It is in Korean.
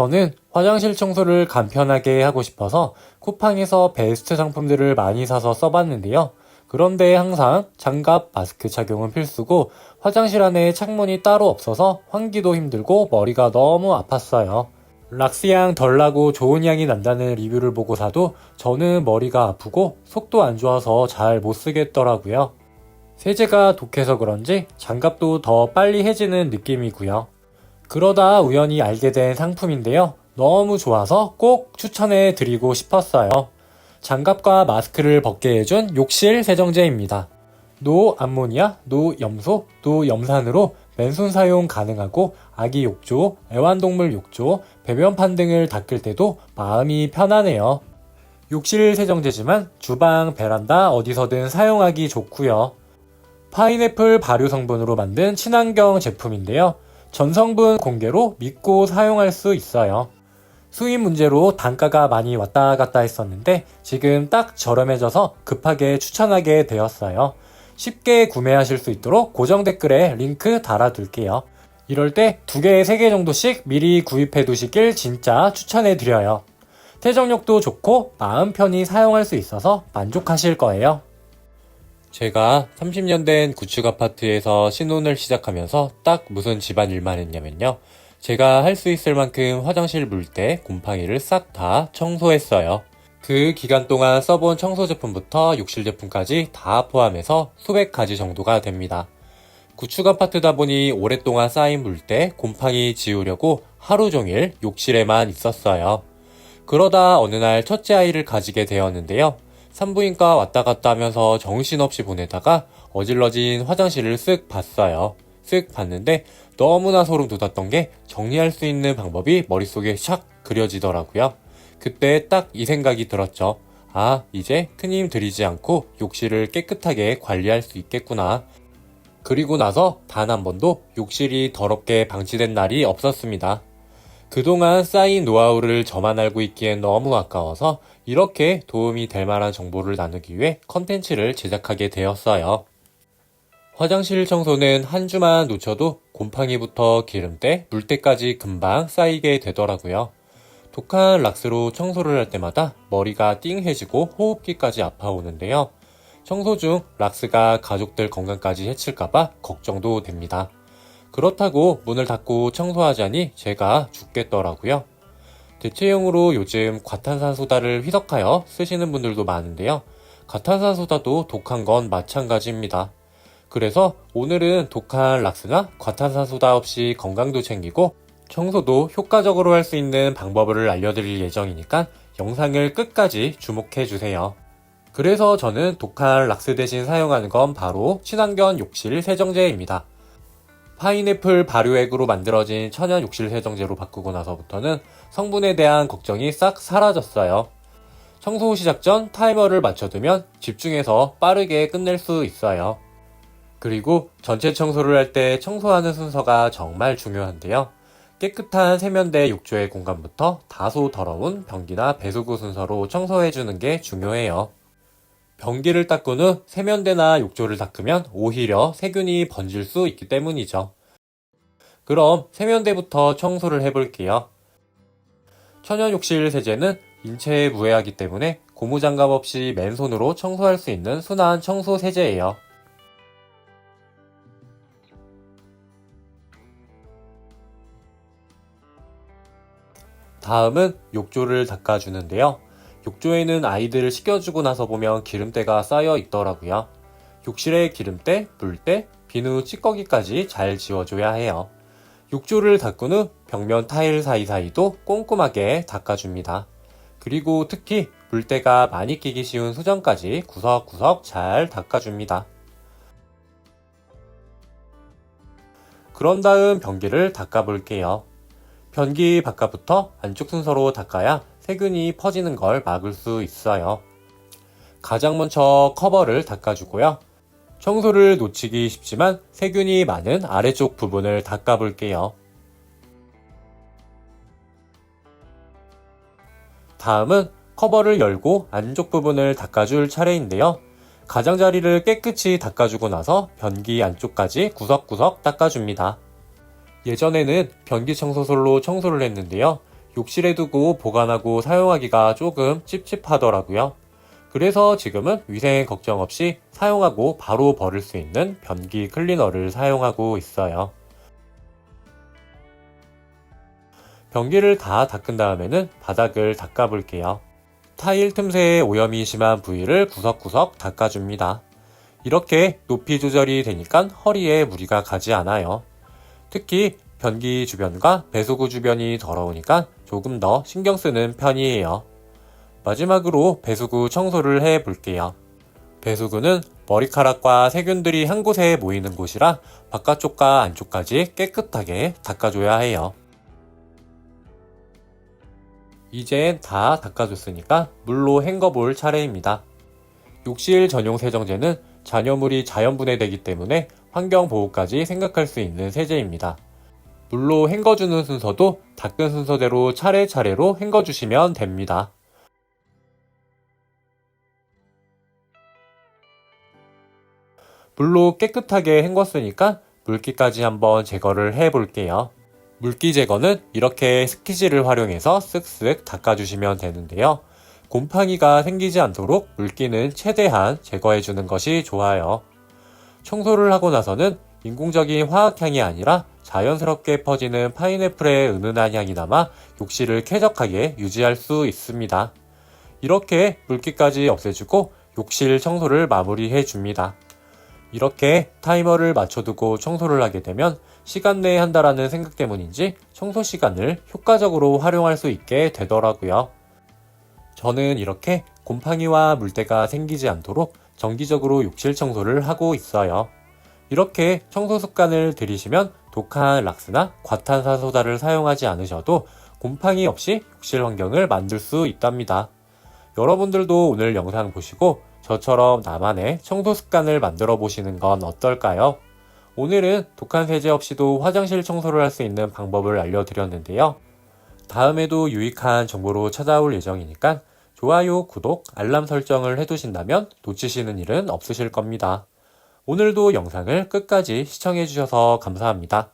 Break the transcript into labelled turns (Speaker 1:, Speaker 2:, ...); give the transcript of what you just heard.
Speaker 1: 저는 화장실 청소를 간편하게 하고 싶어서 쿠팡에서 베스트 상품들을 많이 사서 써봤는데요. 그런데 항상 장갑, 마스크 착용은 필수고 화장실 안에 창문이 따로 없어서 환기도 힘들고 머리가 너무 아팠어요. 락스향 덜 나고 좋은 향이 난다는 리뷰를 보고 사도 저는 머리가 아프고 속도 안 좋아서 잘 못 쓰겠더라고요. 세제가 독해서 그런지 장갑도 더 빨리 해지는 느낌이고요. 그러다 우연히 알게 된 상품인데요. 너무 좋아서 꼭 추천해 드리고 싶었어요. 장갑과 마스크를 벗게 해준 욕실 세정제입니다. 노 암모니아, 노 염소, 노 염산으로 맨손 사용 가능하고 아기 욕조, 애완동물 욕조, 배변판 등을 닦을 때도 마음이 편하네요. 욕실 세정제지만 주방, 베란다 어디서든 사용하기 좋고요. 파인애플 발효 성분으로 만든 친환경 제품인데요. 전성분 공개로 믿고 사용할 수 있어요. 수입 문제로 단가가 많이 왔다 갔다 했었는데 지금 딱 저렴해져서 급하게 추천하게 되었어요. 쉽게 구매하실 수 있도록 고정 댓글에 링크 달아둘게요. 이럴 때 두 개, 세 개 정도씩 미리 구입해 두시길 진짜 추천해 드려요. 태정력도 좋고 마음 편히 사용할 수 있어서 만족하실 거예요. 제가 30년 된 구축 아파트에서 신혼을 시작하면서 딱 무슨 집안 일만 했냐면요. 제가 할 수 있을 만큼 화장실 물때 곰팡이를 싹 다 청소했어요. 그 기간 동안 써본 청소 제품부터 욕실 제품까지 다 포함해서 수백 가지 정도가 됩니다. 구축 아파트다 보니 오랫동안 쌓인 물때 곰팡이 지우려고 하루 종일 욕실에만 있었어요. 그러다 어느 날 첫째 아이를 가지게 되었는데요. 산부인과 왔다 갔다 하면서 정신없이 보내다가 어질러진 화장실을 쓱 봤어요. 쓱 봤는데 너무나 소름 돋았던 게 정리할 수 있는 방법이 머릿속에 샥 그려지더라고요. 그때 딱 이 생각이 들었죠. 아, 이제 큰 힘 들이지 않고 욕실을 깨끗하게 관리할 수 있겠구나. 그리고 나서 단 한 번도 욕실이 더럽게 방치된 날이 없었습니다. 그동안 쌓인 노하우를 저만 알고 있기엔 너무 아까워서 이렇게 도움이 될 만한 정보를 나누기 위해 컨텐츠를 제작하게 되었어요. 화장실 청소는 한 주만 놓쳐도 곰팡이부터 기름때, 물때까지 금방 쌓이게 되더라고요. 독한 락스로 청소를 할 때마다 머리가 띵해지고 호흡기까지 아파오는데요. 청소 중 락스가 가족들 건강까지 해칠까봐 걱정도 됩니다. 그렇다고 문을 닫고 청소하자니 제가 죽겠더라고요. 대체용으로 요즘 과탄산소다를 희석하여 쓰시는 분들도 많은데요. 과탄산소다도 독한 건 마찬가지입니다. 그래서 오늘은 독한 락스나 과탄산소다 없이 건강도 챙기고 청소도 효과적으로 할 수 있는 방법을 알려드릴 예정이니까 영상을 끝까지 주목해 주세요. 그래서 저는 독한 락스 대신 사용하는 건 바로 친환경 욕실 세정제입니다. 파인애플 발효액으로 만들어진 천연 욕실 세정제로 바꾸고 나서부터는 성분에 대한 걱정이 싹 사라졌어요. 청소 시작 전 타이머를 맞춰두면 집중해서 빠르게 끝낼 수 있어요. 그리고 전체 청소를 할 때 청소하는 순서가 정말 중요한데요. 깨끗한 세면대 욕조의 공간부터 다소 더러운 변기나 배수구 순서로 청소해주는 게 중요해요. 변기를 닦은 후 세면대나 욕조를 닦으면 오히려 세균이 번질 수 있기 때문이죠. 그럼 세면대부터 청소를 해볼게요. 천연 욕실 세제는 인체에 무해하기 때문에 고무장갑 없이 맨손으로 청소할 수 있는 순한 청소 세제예요. 다음은 욕조를 닦아주는데요. 욕조에는 아이들을 씻겨주고 나서 보면 기름때가 쌓여 있더라고요. 욕실의 기름때, 물때, 비누 찌꺼기까지 잘 지워줘야 해요. 욕조를 닦은 후 벽면 타일 사이사이도 꼼꼼하게 닦아줍니다. 그리고 특히 물때가 많이 끼기 쉬운 수전까지 구석구석 잘 닦아줍니다. 그런 다음 변기를 닦아볼게요. 변기 바깥부터 안쪽 순서로 닦아야 세균이 퍼지는 걸 막을 수 있어요. 가장 먼저 커버를 닦아주고요. 청소를 놓치기 쉽지만 세균이 많은 아래쪽 부분을 닦아볼게요. 다음은 커버를 열고 안쪽 부분을 닦아줄 차례인데요. 가장자리를 깨끗이 닦아주고 나서 변기 안쪽까지 구석구석 닦아줍니다. 예전에는 변기 청소솔로 청소를 했는데요. 욕실에 두고 보관하고 사용하기가 조금 찝찝하더라고요. 그래서 지금은 위생 걱정 없이 사용하고 바로 버릴 수 있는 변기 클리너를 사용하고 있어요. 변기를 다 닦은 다음에는 바닥을 닦아볼게요. 타일 틈새에 오염이 심한 부위를 구석구석 닦아줍니다. 이렇게 높이 조절이 되니까 허리에 무리가 가지 않아요. 특히 변기 주변과 배수구 주변이 더러우니까 조금 더 신경 쓰는 편이에요. 마지막으로 배수구 청소를 해 볼게요. 배수구는 머리카락과 세균들이 한 곳에 모이는 곳이라 바깥쪽과 안쪽까지 깨끗하게 닦아줘야 해요. 이젠 다 닦아줬으니까 물로 헹궈볼 차례입니다. 욕실 전용 세정제는 잔여물이 자연 분해되기 때문에 환경 보호까지 생각할 수 있는 세제입니다. 물로 헹궈주는 순서도 닦은 순서대로 차례차례로 헹궈주시면 됩니다. 물로 깨끗하게 헹궜으니까 물기까지 한번 제거를 해 볼게요. 물기 제거는 이렇게 스키지를 활용해서 쓱쓱 닦아주시면 되는데요. 곰팡이가 생기지 않도록 물기는 최대한 제거해 주는 것이 좋아요. 청소를 하고 나서는 인공적인 화학향이 아니라 자연스럽게 퍼지는 파인애플의 은은한 향이 남아 욕실을 쾌적하게 유지할 수 있습니다. 이렇게 물기까지 없애주고 욕실 청소를 마무리해 줍니다. 이렇게 타이머를 맞춰두고 청소를 하게 되면 시간 내에 한다라는 생각 때문인지 청소 시간을 효과적으로 활용할 수 있게 되더라고요. 저는 이렇게 곰팡이와 물때가 생기지 않도록 정기적으로 욕실 청소를 하고 있어요. 이렇게 청소 습관을 들이시면 독한 락스나 과탄산소다를 사용하지 않으셔도 곰팡이 없이 욕실 환경을 만들 수 있답니다. 여러분들도 오늘 영상 보시고 저처럼 나만의 청소 습관을 만들어 보시는 건 어떨까요? 오늘은 독한 세제 없이도 화장실 청소를 할 수 있는 방법을 알려드렸는데요. 다음에도 유익한 정보로 찾아올 예정이니까 좋아요, 구독, 알람 설정을 해두신다면 놓치시는 일은 없으실 겁니다. 오늘도 영상을 끝까지 시청해주셔서 감사합니다.